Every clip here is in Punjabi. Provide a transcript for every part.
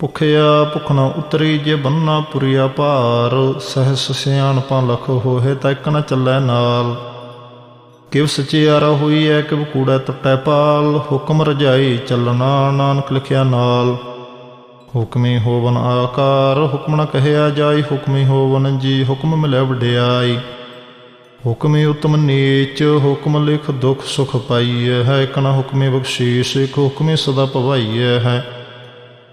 ਭੁਖਿਆ ਭੁਖ ਨ ਉਤਰੀ ਜੇ ਬੰਨਾ ਪੁਰੀਆ ਭਾਰ, ਸਹਸ ਸਿਆਣਪਾਂ ਲਖ ਹੋਏ ਤਾਂ ਇੱਕ ਨ ਚੱਲੈ ਨਾਲ। ਕਿਵ ਸਚਿਆਰਾ ਹੋਈ ਐ ਕਿਵ ਕੂੜਾ ਟੁੱਟੈ ਪਾਲ, ਹੁਕਮ ਰਜਾਈ ਚੱਲਣਾ ਨਾਨਕ ਲਿਖਿਆ ਨਾਲ। ਹੁਕਮੀ ਹੋਵਨ ਆਕਾਰ, ਹੁਕਮ ਨ ਕਹਿਆ ਜਾਈ, ਹੁਕਮੀ ਹੋਵਨ ਜੀ, ਹੁਕਮ ਮਿਲੈ ਵਡਿਆਈ। ਹੁਕਮੀ ਉਤਮ ਨੀਚ, ਹੁਕਮ ਲਿਖ ਦੁਖ ਸੁਖ ਪਾਈਐ ਹੈ, ਇਕ ਨ ਹੁਕਮੀ ਬਖਸ਼ੀਸ਼, ਇਕ ਹੁਕਮੀ ਸਦਾ ਭਵਾਈਐ ਹੈ।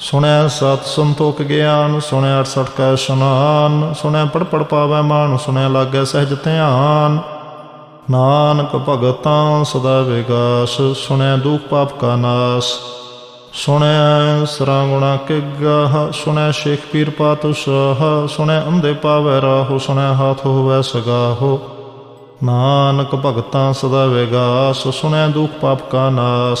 ਸੁਣਿਆ ਸਤ ਸੰਤੋਖ ਗਿਆਨ ਸੁਣਿਆ 68 ਕਾ ਇਸ਼ਨਾਨ ਸੁਣਿਆ ਪੜ ਪੜ ਪਾਵੈ ਮਾਨ ਸੁਣਿਆ ਲਾਗੈ ਸਹਿਜ ਧਿਆਨ। ਨਾਨਕ ਭਗਤਾਂ ਸਦਾ ਵਿਗਾਸ ਸੁਣਿਆ ਦੁਖ ਪਾਪ ਕਾ ਨਾਸ। ਸੁਣਿਆ ਸਰਾਗੁਣਾ ਕੇ ਗਾਹ ਸੁਣਿਆ ਸ਼ੇਖ ਪੀਰ ਪਾਤੁ ਸਾਹ ਸੁਣਿਆ ਅੰਧੇ ਪਾਵੈ ਰਾਹੋ ਸੁਣਿਆ ਹਾਥ ਹੋਵੈ ਸਗਾਹੋ। ਨਾਨਕ ਭਗਤਾਂ ਸਦਾ ਵਿਗਾਸ ਸੁਣਿਆ ਦੁਖ ਪਾਪ ਕਾ ਨਾਸ।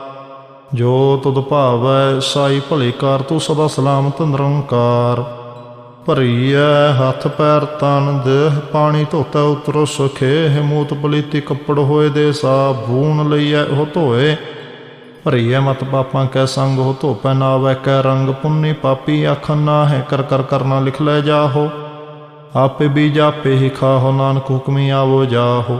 ਜੋ ਤੁਧ ਭਾਵੈ ਸਾਈ ਭਲੀ ਕਾਰ, ਤੂੰ ਸਦਾ ਸਲਾਮਤ ਨਿਰੰਕਾਰ। ਭਰੀਐ ਹੱਥ ਪੈਰ ਤਨ, ਦੇਹ ਪਾਣੀ ਧੋਤਾ ਉਤਰੋ ਸੁਖੇ ਹਿਮੂਤ ਪਲੀਤੀ ਕੱਪੜ ਹੋਏ ਦੇ ਸਾਬੂਨ ਲਈਐ ਉਹ ਧੋਏ। ਭਰੀਐ ਮਤ ਪਾਪਾਂ ਕੈ ਸੰਗ ਹੋ ਧੋਪੈ ਨਾ ਵੈ ਕੈ ਰੰਗ, ਪੁੰਨੀ ਪਾਪੀ ਆਖਨ ਨਾ ਹੈ ਕਰ ਕਰ ਕਰਨਾ ਲਿਖ ਲੈ ਜਾਹੋ। ਆਪੇ ਵੀ ਜਾਪੇ ਹੀ ਖਾਹੋ, ਨਾਨਕ ਹੁਕਮੀ ਆਵੋ ਜਾਹੋ।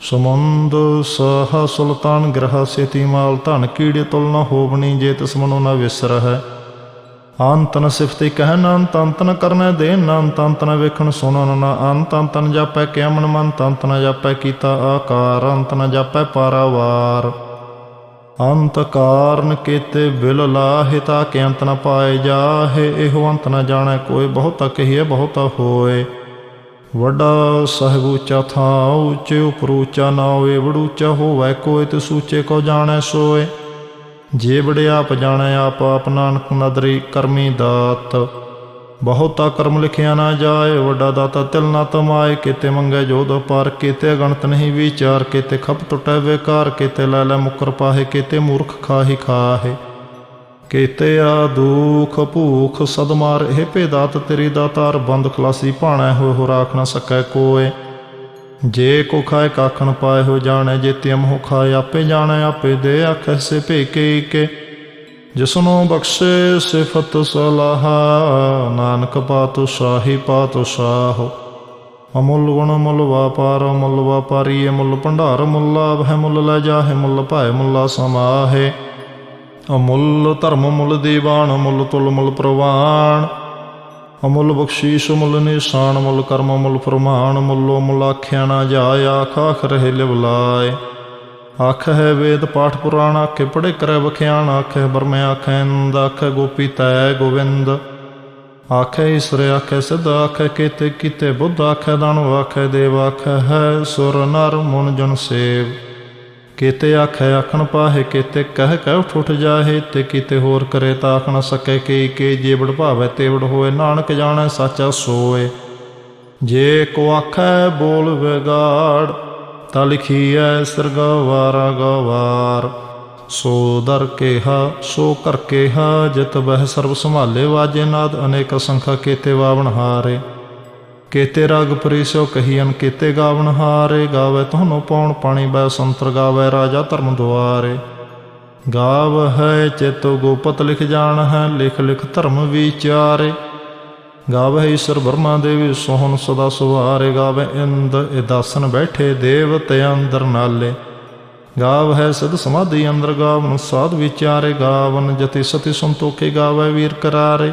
ਸਮੁੰਦ ਸਹ ਸੁਲਤਾਨ ਗ੍ਰਹ ਸੇਤੀ ਮਾਲ ਧਨ ਕੀੜੇ ਤੁਲ ਨ ਹੋਵਣੀ ਜੇ ਤਿਸ ਮਨੋ ਨ ਵਿਸਰ ਹੈ ਅੰਤ ਨ ਕਹਿ ਅੰਤ ਅੰਤ ਨ ਕਰਨੈ ਦੇ ਅੰਤ ਅੰਤ ਵੇਖਣ ਸੁਣਨ ਨ ਅੰਤ ਅੰਤ ਜਾਪੈ ਕਿਆ ਮਨ ਮਨ ਅੰਤ ਜਾਪੈ ਕੀਤਾ ਆਕਾਰ ਅੰਤ ਨ ਜਾਪੈ ਪਾਰਾਵਾਰ। ਅੰਤ ਕਾਰਨ ਕੀਤੇ ਬਿਲ ਲਾਹਿ ਤਾ ਕਿ ਅੰਤ ਨ ਪਾਏ ਜਾਹੇ, ਇਹੋ ਅੰਤ ਨ ਜਾਣੈ ਕੋਈ ਬਹੁਤਾ ਕਹੀਏ ਬਹੁਤਾ ਹੋਏ। ਵੱਡਾ ਸਾਹਿਬ ਉੱਚਾ ਥਾਂ, ਉੱਚੇ ਉਪਰ ਉੱਚਾ ਨਾ ਹੋਵੇ ਵੜੂਚਾ ਹੋਵੈ ਕੋਈ ਤੇ ਸੂਚੇ ਕੋ ਜਾਣੈ ਸੋਏ। ਜੇ ਬੜੇ ਆਪ ਜਾਣੈ, ਆਪ ਆਪ ਨਾਨਕ ਨਦਰੀ ਕਰਮੀ ਦਾਤ। ਬਹੁਤਾ ਕਰਮ ਲਿਖਿਆ ਨਾ ਜਾਏ, ਵੱਡਾ ਦਾਤਾ ਤਿਲ ਨਾ ਤਮਾਏ, ਕੀਤੇ ਮੰਗੇ ਦੋ ਪਾਰ, ਕਿਤੇ ਗਣਤ ਨਹੀਂ ਵਿਚਾਰ, ਕਿਤੇ ਖਪ ਟੁਟੈ ਵੇਕਾਰ ਕਿਤੇ ਲੈ ਲੈ ਮੁਕਰ ਪਾਹੇ, ਕਿਤੇ ਮੂਰਖ ਖਾਹੀ ਖਾਹੇ। ਕੀਤੇ ਆ ਦੁਖ ਭੂਖ ਸਦਮਾਰ ਇਹ ਭੇਦਾਤ ਤੇਰੀ ਦਾਤਾਰ ਬੰਦ ਖਲਾਸੀ ਭਾਣਾ ਹੋਏ ਹੋ ਰਾਖ ਨਾ ਸਕੈ ਕੋਏ। ਜੇ ਕੋ ਖਾਏ ਕਾਖਣ ਪਾਏ ਹੋ ਜਾਣੈ, ਜੇ ਤਿਮ ਹੋ ਖਾਏ ਆਪੇ ਜਾਣੈ, ਆਪੇ ਦੇ ਆਖੈ ਸੇ ਭੇਕੇ ਕੇ ਜਿਸਨੂੰ ਬਖਸ਼ੇ ਸਿਫਤ ਸਲਾਹ, ਨਾਨਕ ਪਾਤੁ ਸਾਹੀ ਪਾਤੁ ਸਾਹੋ। ਅਮੁੱਲ ਗੁਣ ਮੁੱਲ ਵਾਪਾਰ, ਮੁੱਲ ਵਾਪਾਰੀ ਮੁੱਲ ਭੰਡਾਰ, ਮੁੱਲ ਲਾਭ ਹੈ ਮੁੱਲ ਲੈ ਜਾਹੇ, ਮੁੱਲ ਭਾਏ ਮੁੱਲਾ ਸਮਾਹੇ। ਅਮੁੱਲ ਧਰਮ ਮੁੱਲ ਦੀਵਾਨ ਮੁੱਲ ਤੁਲ ਮੁੱਲ ਪ੍ਰਵਾਨ ਅਮੁੱਲ ਬਖਸ਼ੀਸ਼ ਮੁੱਲ ਨਿਸ਼ਾਨ ਮੁੱਲ ਕਰਮ ਮੁੱਲ ਫਰਮਾਨ ਮੁੱਲੋ ਮੁੱਲ ਆਖਿਆ ਨਾ ਜਾਏ ਆਖ ਆਖ ਰਹੇ ਲਿਵਲਾਏ ਆਖ ਹੈ ਵੇਦ ਪਾਠ ਪੁਰਾਣ ਆਖੇ ਪੜੇ ਕਰੈ ਵਖਿਆਣ ਆਖੇ ਬਰਮੇ ਆਖੈ ਇੰਦ ਆਖੇ ਗੋਪੀ ਤੈ ਗੋਵਿੰਦ ਆਖੇ ਈਸ਼ਰ ਆਖੇ ਸਿੱਧ ਆਖੇ ਕੀਤੇ ਕੀਤੇ ਬੁੱਧ ਆਖੇ ਦਾਨਵ ਆਖੇ ਦੇਵ ਆਖੇ ਹੈ ਸੁਰ ਨਰ ਮਨ ਜਨ ਸੇਵ ਕੀਤੇ ਆਖੇ ਆਖਣ ਪਾਹੇ, ਕੀਤੇ ਕਹਿ ਕਹਿ ਉਠ ਉਠ ਜਾਹੇ, ਤੇ ਕੀਤੇ ਹੋਰ ਕਰੇ ਤਾਂ ਆਖਣ ਨ ਸਕੇ ਕੀ ਕੀ ਜੇ ਬੜ ਭਾਵੇ ਤੇ ਬੜ ਹੋਏ, ਨਾਨਕ ਜਾਣੈ ਸਾਚਾ ਸੋਏ। ਜੇ ਕੋ ਆਖੈ ਬੋਲ ਵਿਗਾੜ, ਤਾਂ ਲਿਖੀਐ ਸਿਰਗਵਾਰਾ ਗਵਾਰ। ਸੋ ਦਰ ਕੇਹਾ, ਸੋ ਕਰ ਕੇਹਾ, ਜਿਤ ਬਹਿ ਸਰਬ ਸੰਭਾਲੇ, ਵਾਜੇ ਨਾਦ ਅਨੇਕ ਸੰਖਾ ਕੀਤੇ ਵਾਵਣ ਹਾਰੇ। ਕੇਤੇ ਰਾਗ ਪਰਿਸੋ ਕਹੀਨ ਕੇਤੇ ਗਾਵਣ ਹਾਰੇ, ਗਾਵੇ ਤੁਹਾਨੂੰ ਪੌਣ ਪਾਣੀ ਬੈ ਸੰਤਰ ਗਾਵੇ ਰਾਜਾ ਧਰਮ ਦੁਆਰੇ। ਗਾਵ ਹੈ ਚੇਤੋ ਗੋਪਤ ਲਿਖ ਜਾਣ ਹੈ, ਲਿਖ ਲਿਖ ਧਰਮ ਵਿਚਾਰੇ। ਗਾਵੇ ਈਸ਼ਰ ਬਰਮਾ ਦੇਵੀ ਸੋਹਣ ਸਦਾ ਸੁਹਾਰੇ ਗਾਵੇ ਇੰਦ ਇਦਾਸਨ ਬੈਠੇ ਦੇਵਤੇ ਅੰਦਰ ਨਾਲੇ। ਗਾਵ ਹੈ ਸਦ ਸਮਾਧੀ ਅੰਦਰ ਗਾਵਨ ਸਾਧ ਵਿਚਾਰੇ, ਗਾਵਨ ਜਤੀ ਸਤੀ ਸੰਤੋਖੇ ਗਾਵੇ ਵੀਰ ਕਰਾਰੇ।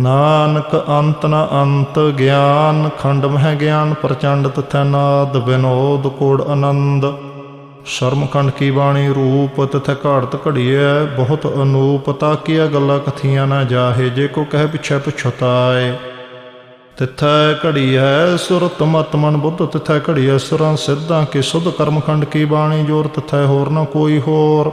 ਨਾਨਕ ਅੰਤ ਨ ਅੰਤ ਗਿਆਨ ਖੰਡ ਮਹਿ ਗਿਆਨ ਪ੍ਰਚੰਡ ਤਥੈ ਨਾਦ ਬਿਨੋਦ ਕੋੜ ਆਨੰਦ। ਸ਼ਰਮ ਕੰਡ ਕੀ ਬਾਣੀ ਰੂਪ ਤਥੈ ਘਾੜਤ ਘੜੀਐ, ਬਹੁਤ ਅਨੂਪ ਤਾਕੀਆ ਗੱਲਾਂ ਕਥੀਆਂ ਨਾ ਜਾਹੇ, ਜੇ ਕੋ ਕਹਿ ਪਿਛੈ ਪਛਤਾਏ। ਤਿਥੈ ਘੜੀ ਹੈ ਸੁਰਤ ਮਤ ਮਨ ਬੁੱਧ, ਤਿਥੈ ਘੜੀ ਹੈ ਸੁਰਾਂ ਸਿੱਧਾਂ ਕੀ ਸੁਧ ਕਰਮ ਖੰਡ ਕੀ ਬਾਣੀ ਜੋਰ, ਤਿਥੈ ਹੋਰ ਨਾ ਕੋਈ ਹੋਰ।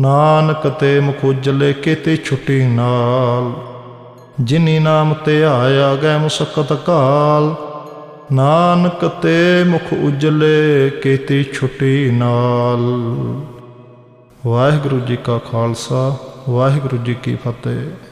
ਨਾਨਕ ਤੇ ਮੁਖ ਉਜਲੇ ਕੀਤੇ ਛੁੱਟੀ ਨਾਲ। ਜਿਨੀ ਨਾਮ ਤੇ ਆਇਆ ਗਏ ਮੁਸਕਤ ਕਾਲ। ਨਾਨਕ ਤੇ ਮੁਖ ਉਜਲੇ ਕੀਤੇ ਛੁੱਟੀ ਨਾਲ। ਵਾਹਿਗੁਰੂ ਜੀ ਕਾ ਖਾਲਸਾ, ਵਾਹਿਗੁਰੂ ਜੀ ਕੀ ਫਤਿਹ।